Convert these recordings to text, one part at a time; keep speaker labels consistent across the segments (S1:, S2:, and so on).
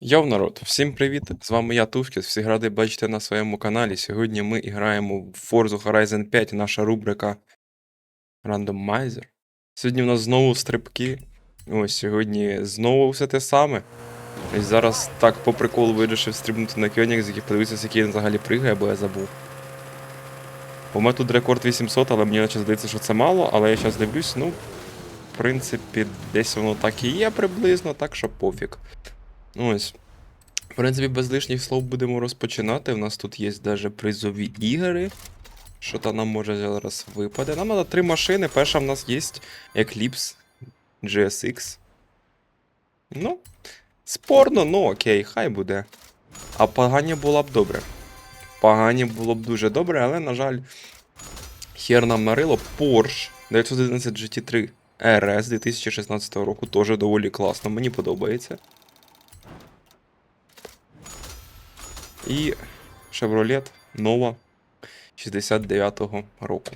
S1: Йоу, народ, всім привіт! З вами я Тувкіс, всіх радий бачити на своєму каналі. Сьогодні ми граємо в Forza Horizon 5, наша рубрика Randomizer. Сьогодні в нас знову стрибки. Ось сьогодні знову все те саме. Ось зараз так по приколу вирішив стрибнути на Кьонігзі, подивитися, який він взагалі пригає, бо я забув. У мене тут рекорд 800, але мені наче здається, що це мало, але я зараз дивлюсь, ну, в принципі, десь воно так і є приблизно, так що пофіг. Ось. В принципі, без лишніх слов будемо розпочинати. У нас тут є навіть призові ігри. Що то нам може зараз випаде. Нам треба три машини. Перша в нас є Eclipse GSX. Ну, спорно, ну окей, хай буде. А погані було б добре. Погані було б дуже добре, але, на жаль, хер нам нарило. Porsche 911 GT3 RS 2016 року теж доволі класно, мені подобається. І Chevrolet Nova 69-го року.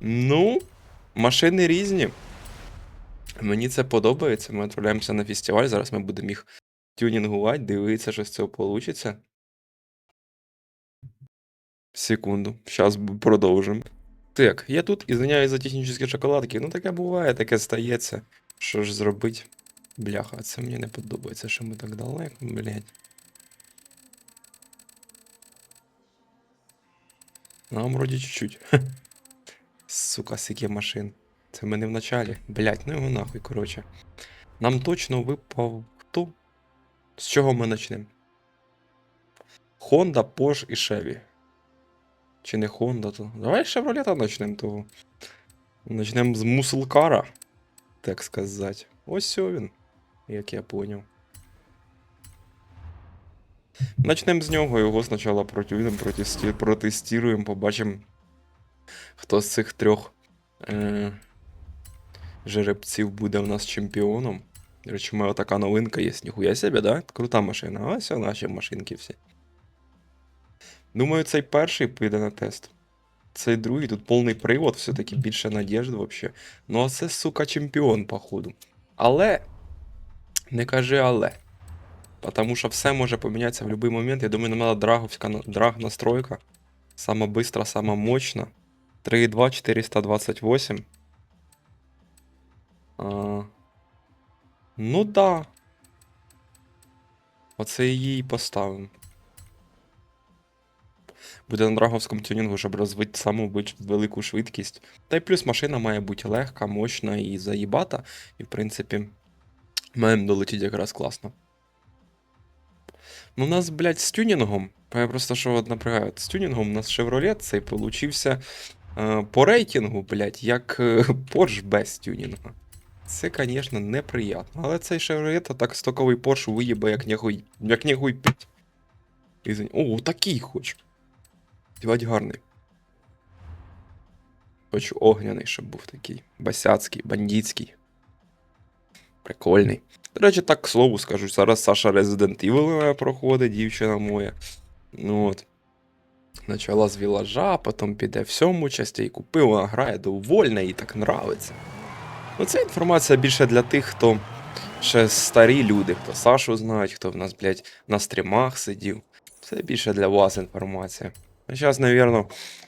S1: Ну, машини різні. Мені це подобається. Ми відправляємося на фестиваль. Зараз ми будемо їх тюнінгувати, дивитися, що з цього вийде. Секунду, зараз продовжимо. Так, я тут і звиняюсь за технічні шоколадки. Ну таке буває, таке стається. Що ж зробити? Бляха, це мені не подобається, що ми так далеко, блядь. Нам вроді чуть-чуть. Сука, скільки машин. Це ми не в началі. Блять, ну його нахуй, коротше. Нам точно випав хто? З чого ми почнемо? Honda, Porsche і Chevy. Чи не Honda, то. Давай Chevrolet почнемо того. Начнемо з муслкара, так сказати. Ось він, як я поняв. Начнемо з нього, його спочатку протюнемо, протесті- протестуємо, побачимо, хто з цих трьох е- жеребців буде у нас чемпіоном. До речі, мене така новинка є, ніхуя себе, да? Крута машина. Ось наші машинки всі. Думаю, цей перший піде на тест. Цей другий, тут повний привод, все-таки більше надіжд вообще. Ну а це, сука, чемпіон, походу. Але. Не кажи але. Потому що все може помінятися в будь-який момент. Я думаю, нам треба драговська драг настройка. Сама быстра, сама мощна. 3.2 428. А, ну да. Оце її і поставимо. Буде на драговському тюнінгу, щоб розвити саму велику швидкість. Та й плюс машина має бути легка, мощна і заїбата. І в принципі, маємо долетіти якраз класно. Ну, у нас, блядь, з тюнінгом. Я просто що напрягаю. З тюнінгом у нас Chevrolet цей получився е, по рейтингу, блядь, як е, Porsche без тюнінга. Це, звісно, неприємно. Але цей Chevrolet так стоковий Porsche виїбе, як нехуй, як нехуй пить. Ізвинь. О, такий хочу. Дівать гарний. Хочу огняний, щоб був такий. Басяцький, бандитський. Прикольний. До речі, так к слову скажу, зараз Саша Resident Evil проходить, дівчина моя. Ну от. Начала з вілажа, потім піде в сьому часті купив, вона грає довольна, їй так нравиться. Ну, це інформація більше для тих, хто ще старі люди, хто Сашу знають, хто в нас, блядь, на стрімах сидів. Це більше для вас інформація. А зараз, напевно,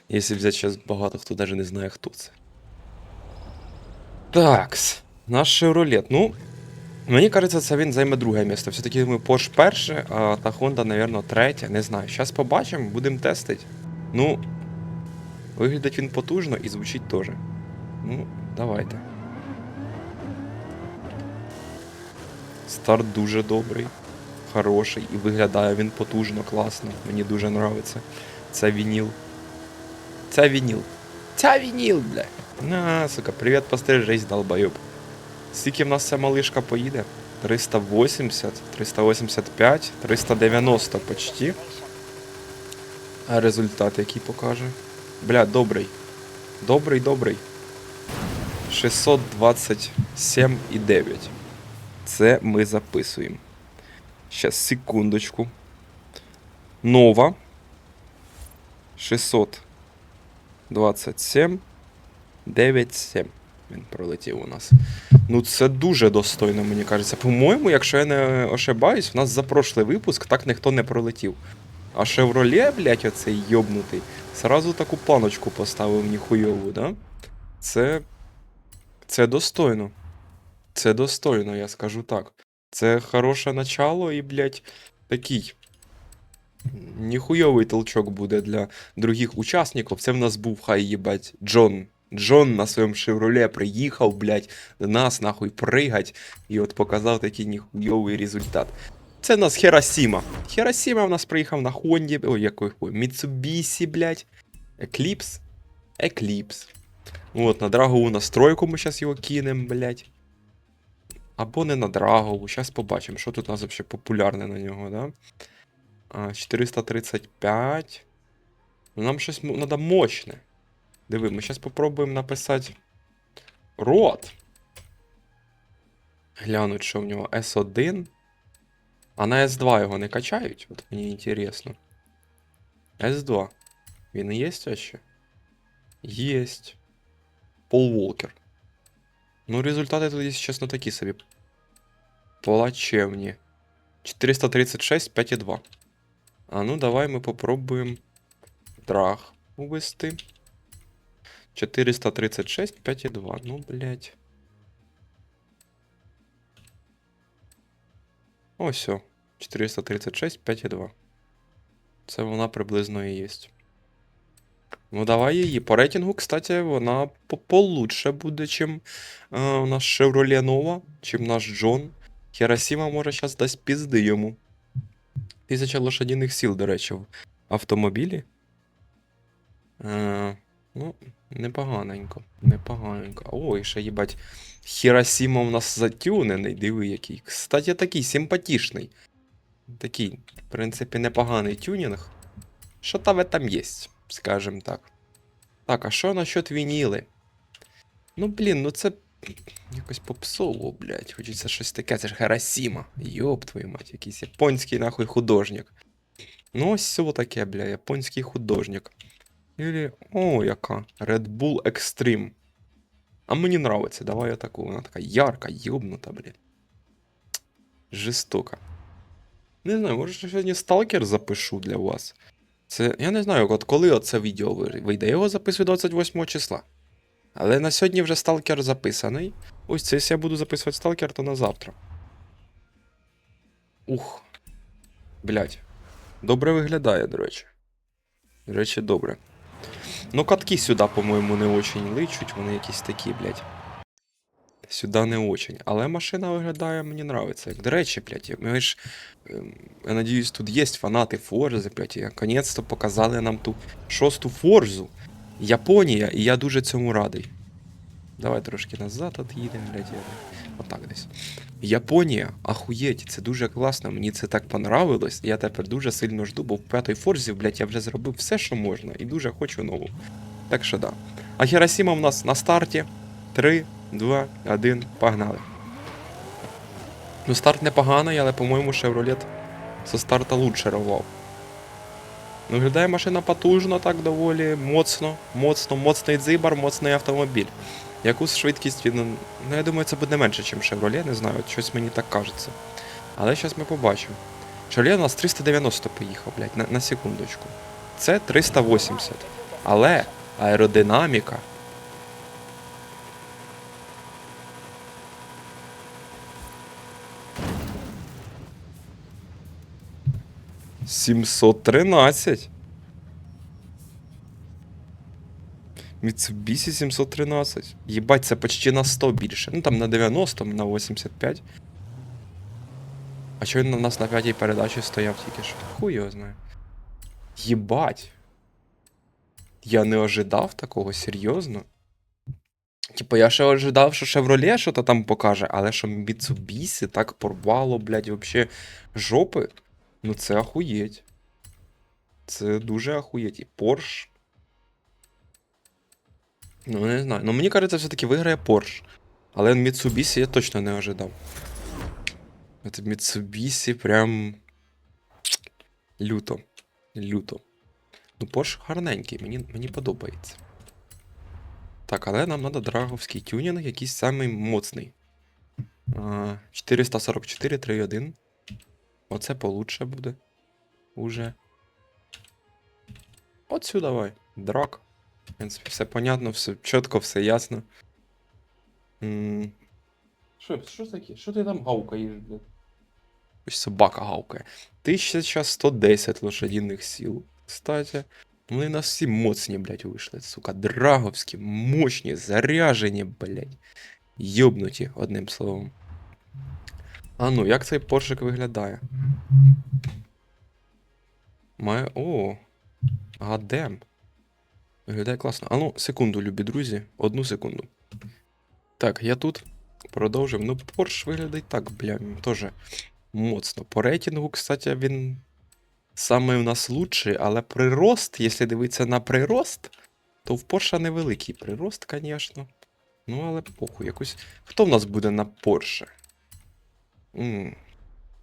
S1: якщо взяти зараз багато хто навіть не знає, хто це. Такс. Наш Chevrolet. Ну, Мені кажеться, це він займе друге місце. Все-таки ми Porsche перше, а та Honda, напевно, третє. Не знаю. Зараз побачимо, будемо тестити. Ну, виглядить він потужно і звучить теж. Ну, давайте. Старт дуже добрий, хороший і виглядає він потужно, класно. Мені дуже подобається. Це вініл. Це вініл. Це вініл, бля. На, сука, привіт, постережись, долбойоб. Скільки в нас ця малишка поїде? 380, 385, 390 почти. А результат який покаже? Бля, добрий. Добрий, добрий. 627,9. Це ми записуємо. Щас, секундочку. Нова. 627. 97. Він пролетів у нас. Ну, це дуже достойно, мені кажеться. По-моєму, якщо я не ошибаюсь, в нас за прошлий випуск так ніхто не пролетів. А Шевроле, блядь, оцей йобнутий, сразу таку планочку поставив ніхуйову, да? Це. Це достойно. Це достойно, я скажу так. Це хороше начало і, блядь, такий. Ніхуйовий толчок буде для других учасників. Це в нас був, хай їбать, Джон. Джон на своєму шевроле приїхав, блядь, до нас нахуй пригать, і от показав такий ніхуйовий результат. Це в нас Херасіма. Херасіма в нас приїхав на Хонді. Ой, який хуй. Міцубісі, блядь. Екліпс. Екліпс. От, на драгову настройку ми зараз його кинемо, блядь. Або не на драгову. Зараз побачимо, що тут у нас взагалі популярне на нього, да? А, 435. Ну, нам щось треба мощне. Диви, ми зараз попробуємо написати рот. Глянуть, що в нього S1. А на S2 його не качають? От мені інтересно. S2. Він і є ще? Єсть. Пол Волкер. Ну, результати тут, якщо чесно, такі собі. Плачевні. 436, 5,2. А ну, давай ми попробуємо драг увести. 436, 5,2. Ну, блядь. Ось о. 436, 5,2. Це вона приблизно і є. Ну, давай її. По рейтингу, кстати, вона получше буде, чим е, у нас Chevrolet Nova, чим наш Джон. Херасіма може зараз дасть пізди йому. Тисяча лошадіних сіл, до речі, в автомобілі. Е, ну, непоганенько. Непоганенько. Ой, ще їбать. Хіросіма у нас затюнений, диви який. Кстати, такий симпатичний. Такий, в принципі, непоганий тюнінг. Що там там є, скажем так. Так, а що насчет вініли? Ну, блін, ну це якось попсово, блядь. Хочеться щось таке, це ж Харасіма. Йоп твою мать, якийсь японський нахуй художник. Ну, ось все таке, бля, японський художник. Или, о, яка. Red Bull Extreme. А мені нравиться, давай я таку. Вона така ярка, йобнута, блядь. Жестока. Не знаю, може ще сьогодні сталкер запишу для вас. Це. Я не знаю, от коли оце відео ви- вийде. Я його записую 28 числа. Але на сьогодні вже сталкер записаний. Ось це якщо я буду записувати сталкер, то на завтра. Ух. Блять. Добре виглядає, до речі. До речі, добре. Ну, катки сюди, по-моєму, не очень личуть, вони якісь такі, блядь. Сюди не очень. Але машина виглядає, мені нравиться. До речі, блядь, ми ж. ем, Я надіюсь, тут є фанати Форзи, блядь, і наконець-то показали нам ту шосту Форзу. Японія, і я дуже цьому радий. Давай трошки назад от'їдемо, блядь. я- Отак десь. Японія, ахуєть, це дуже класно, мені це так понравилось. Я тепер дуже сильно жду, бо в п'ятій форзі, блядь, я вже зробив все, що можна, і дуже хочу нову. Так що да. А Хіросіма в нас на старті. 3, 2, 1, погнали. Ну, старт непоганий, але, по-моєму, Chevrolet со старта лучше рвав. Ну, Виглядає машина потужно, так доволі моцно, моцно, моцний дзибар, моцний автомобіль. Яку швидкість він. Ну, я думаю, це буде менше, ніж Chevrolet, не знаю, щось мені так кажеться. Але зараз ми побачимо. Chevrolet у нас 390 поїхав, блядь, на, на секундочку. Це 380. Але аеродинаміка. Сімсот тринадцять. Mitsubishi 713. Єбать, це почти на 100 більше. Ну там на 90, на 85. А чого він у нас на п'ятій передачі стояв тільки що? Хуй його знає. Єбать. Я не ожидав такого, серйозно. Типа, я ще ожидав, що Chevrolet що то там покаже, але що Mitsubishi так порвало, блядь, вообще жопи. Ну це ахуєть. Це дуже ахуєть. І Porsche. Ну, не знаю. Ну, мені кажеться, все-таки виграє Porsche. Але Mitsubishi я точно не ожидав. Це Mitsubishi прям. Люто. Люто. Ну, Porsche гарненький, мені, мені подобається. Так, але нам треба драговський тюнінг, якийсь самий моцний. 444, 3.1. Оце получше буде. Уже. От сюди давай. Драк. В принципі, все понятно, все чітко, все ясно. М. Що, що таке? Що ти там гавкаєш, блядь? Ось собака гавкає. 1110 лошадиних сил. Кстати. Вони нас всі моцні, блядь, вийшли, сука. Драговські, мощні, заряжені, блядь. Йобнуті, одним словом. А ну, як цей поршик виглядає? Має. О! Гадем. Виглядає класно. А ну, секунду, любі друзі. Одну секунду. Так, я тут продовжив. Ну, Порш виглядає так, бля, теж моцно. По рейтингу, кстати, він саме у нас лучший, але прирост, якщо дивитися на прирост, то в Порша невеликий прирост, звісно. Ну, але похуй, якось. Хто в нас буде на Порше?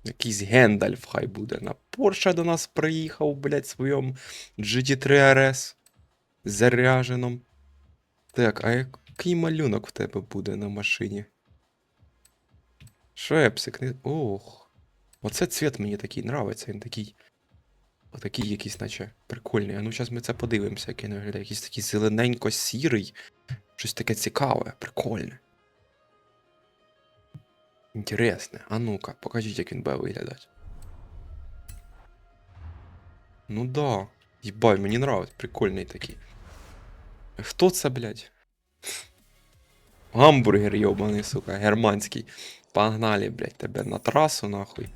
S1: Якийсь Гендальф хай буде. На Порше до нас приїхав, блядь, своєму GT3 RS заряженом. Так, а який малюнок в тебе буде на машині? Шепсик, не. Ох. Оце цвіт мені такий нравиться, він такий. Отакий якийсь, наче прикольний. А ну зараз ми це подивимося, який він виглядає. Якийсь такий зелененько-сірий. Щось таке цікаве, прикольне. Інтересне. А ну-ка, покажіть, як він буде виглядати. Ну да. Єбай, мені нравиться, прикольний такий. Хто це, блядь? Гамбургер йобаний, сука, германський. Погнали, блядь, тебе на трасу, нахуй.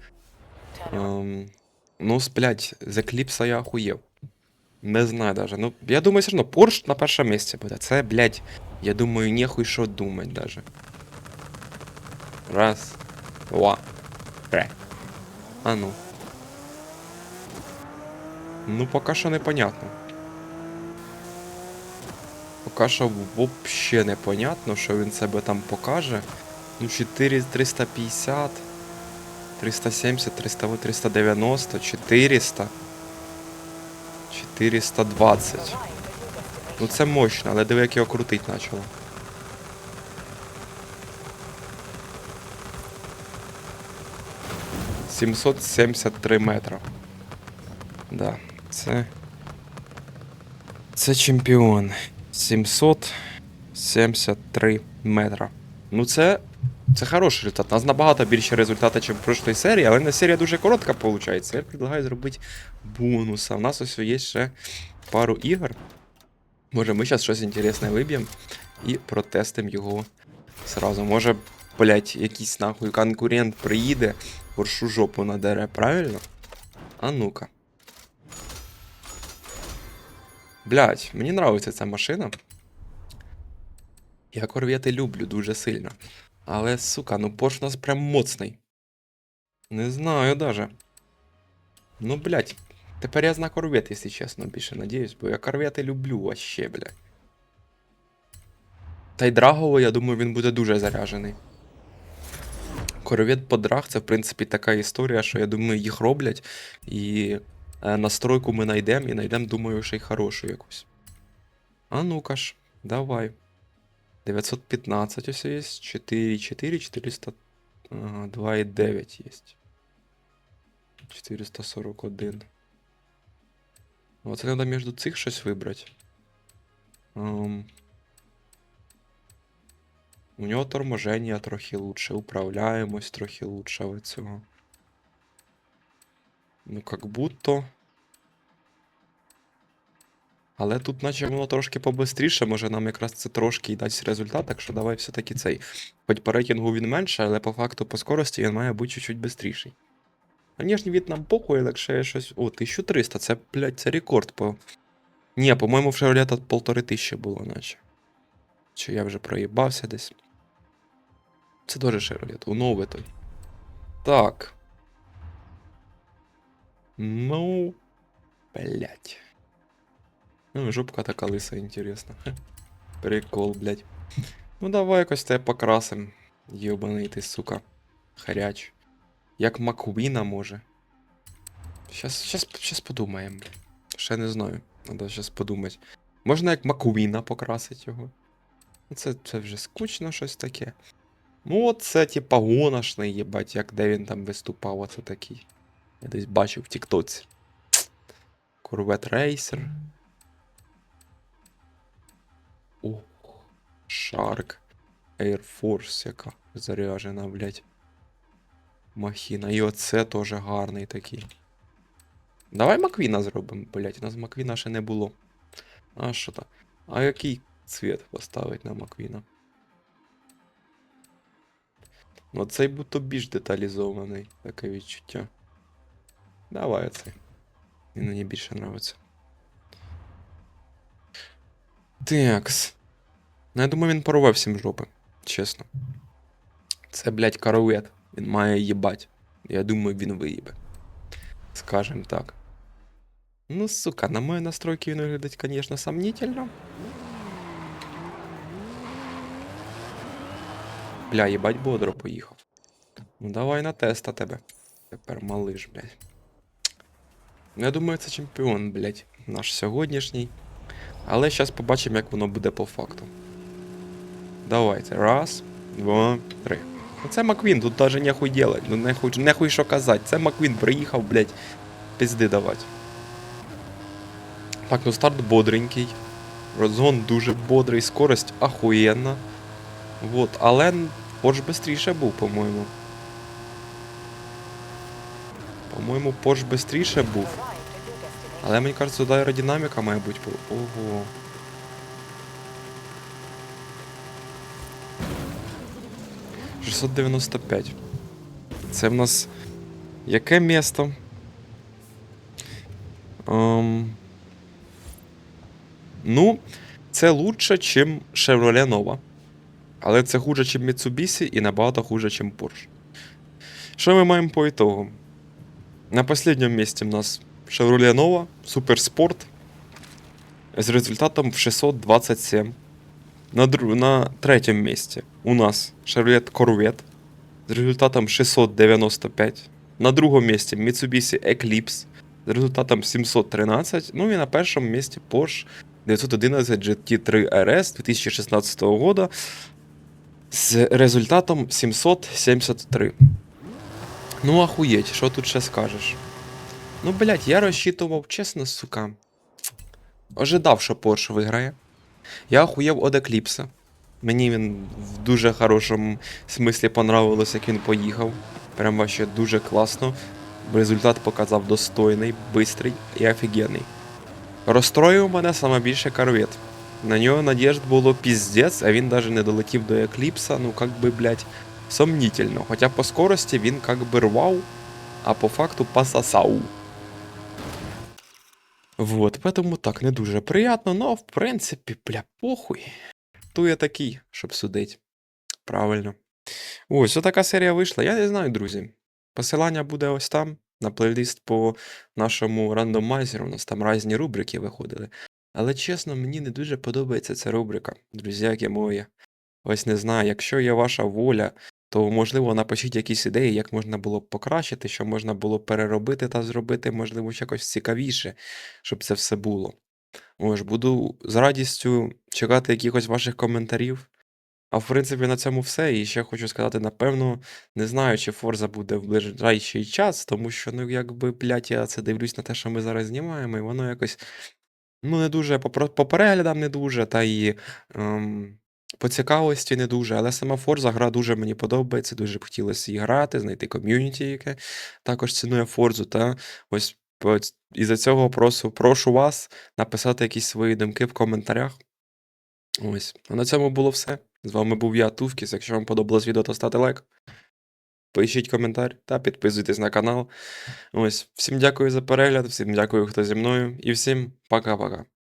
S1: Ем, ну, блядь, з Екліпса я охуєв. Не знаю даже. Ну, я думаю, все одно Порш на першому місці буде. Це, блядь, я думаю, нехуй що думать даже. Раз, два, три. А ну. Ну, поки що непонятно. Поки що вообще непонятно, що він себе там покаже. Ну, 4, 350, 370, 300, 390, 400, 420. Ну це мощно, але диви, як його крутить почало. Сімсот сімдесят три метра. Да, це. Це чемпіон. 773 метра. Ну, це. Це хороший результат. У нас набагато більше результати, ніж в прошлій серії, але на серія дуже коротка виходить. Я предлагаю зробити бонуса. У нас ось є ще пару ігор. Може, ми зараз щось інтересне виб'ємо і протестимо його сразу. Може, блять, якийсь нахуй конкурент приїде, боршу жопу надере, правильно? А ну-ка. Блять, мені нравиться ця машина. Я корвети люблю дуже сильно. Але, сука, ну Порш у нас прям моцний. Не знаю даже. Ну, блять. Тепер я знаю корвет, якщо чесно, більше надіюсь, бо я корвети люблю вообще, блядь. Та й Драгово, я думаю, він буде дуже заряджений. Корвет по драг це, в принципі, така історія, що я думаю, їх роблять. І настройку ми знайдемо, і знайдемо, думаю, ще й хорошу якусь. А ну-ка ж, давай. 915 ось є, 4,4, 400, ага, 2,9 є. 441. Оце треба між цих щось вибрати. Ем, у нього торможення трохи лучше, управляємость трохи лучше від цього. Ну, как будто. Але тут, наче воно трошки побистріше, може нам якраз це трошки і дасть результат, так що давай все-таки цей. Хоч по рейтингу він менше, але по факту по скорості він має бути чуть-чуть бистріший. Звісно, від нам похуй, є щось. О, 1300, це, блядь, це рекорд по. Ні, по-моєму, в полтори тисячі було, наче. Чи я вже проїбався десь. Це теж Chevrolet, у новий той. Так. Ну. Блять. Ну, жопка така лиса, інтересно. Прикол, блять. Ну давай якось тебе покрасим. Йобаний ти, сука. Харяч. Як Маквіна може. Щас, щас, щас подумаємо. Ще не знаю. Надо щас подумати. Можна як Маквіна покрасити його. Ну, Це, це вже скучно щось таке. Ну, от типа гоношний, їбать, як де він там виступав, оце такий. Я десь бачив в Тіктоці. Corvette Racer. Ох, Shark. Air Force яка заряжена, блядь. Махіна. І оце теж гарний такий. Давай Маквіна зробимо, блядь. У нас Маквіна ще не було. А що там? А який цвіт поставить на Маквіна? Ну, цей будто більш деталізований, таке відчуття. Давай оцей. Він мені більше нравиться. Такс. Ну, я думаю, він порвав всім жопи. Чесно. Це, блядь, карует. Він має їбать. Я думаю, він виїбе. Скажем так. Ну, сука, на мої настройки він виглядить, конечно, сомнительно. Бля, їбать бодро поїхав. Ну давай на теста тебе. Тепер малиш, блядь. Я думаю, це чемпіон, блядь, наш сьогоднішній. Але зараз побачимо, як воно буде по факту. Давайте. Раз, два, три. Ну це Маквін, тут даже нехуй делать. Ну нехуй, нехуй що казати. Це Маквін приїхав, блядь, пизди давати. Так, ну старт бодренький. Розгон дуже бодрий, скорость ахуєнна. Вот, але Порш бистріше був, по-моєму. По-моєму, Порш бистріше був. Але мені кажется, тут аеродинаміка має бути. Ого. Шістсот дев'яносто п'ять. Це в нас яке місто? Ем... Ну, це лучше, чим Chevrolet Nova. Але це хуже, чим Mitsubishi і набагато хуже, чим Porsche. Що ми маємо по ітогу? На останньому місці в нас Chevrolet Nova, Суперспорт з результатом в 627. На, дру... на третьому місці у нас Chevrolet Corvette з результатом 695. На другому місці Mitsubishi Eclipse з результатом 713. Ну і на першому місці Porsche 911 GT3 RS 2016 года з результатом 773. Ну, ахуєть, що тут ще скажеш? Ну, блядь, я розчитував, чесно, сука. Ожидав, що Porsche виграє. Я охуєв од Екліпса. Мені він в дуже хорошому смислі понравилось, як він поїхав. Прям вообще дуже класно. Результат показав достойний, бистрий і офігенний. Розстроїв мене саме більше корвет. На нього надіжд було піздець, а він даже не долетів до Екліпса, ну как би, блядь, сомнительно. Хоча по скорості він как би рвав, а по факту пососав. Вот, поэтому так, не дуже приятно, но в принципі, бля, похуй. Ту я такий, щоб судить. Правильно. Ось, отака серія вийшла. Я не знаю, друзі. Посилання буде ось там, на плейліст по нашому рандомайзеру. У нас там різні рубрики виходили. Але чесно, мені не дуже подобається ця рубрика, друзяки мої. Ось не знаю, якщо є ваша воля, то можливо напишіть якісь ідеї, як можна було б покращити, що можна було переробити та зробити, можливо, якось цікавіше, щоб це все було. Ось, буду з радістю чекати якихось ваших коментарів. А в принципі, на цьому все. І ще хочу сказати, напевно, не знаю, чи Форза буде в ближайший час, тому що, ну, якби, блядь, я це дивлюсь на те, що ми зараз знімаємо, і воно якось. Ну, не дуже по переглядам не дуже, та і ем, по цікавості не дуже. Але сама Forza гра дуже мені подобається, дуже б хотілося її грати, знайти ком'юніті, яке також цінує Форзу. Та ось по- із-за цього прошу, прошу вас написати якісь свої думки в коментарях. Ось. А на цьому було все. З вами був я, Тувкіс. Якщо вам подобалось відео, то ставте лайк. Пишіть коментар та підписуйтесь на канал. Ось, всім дякую за перегляд, всім дякую, хто зі мною, і всім пока-пока.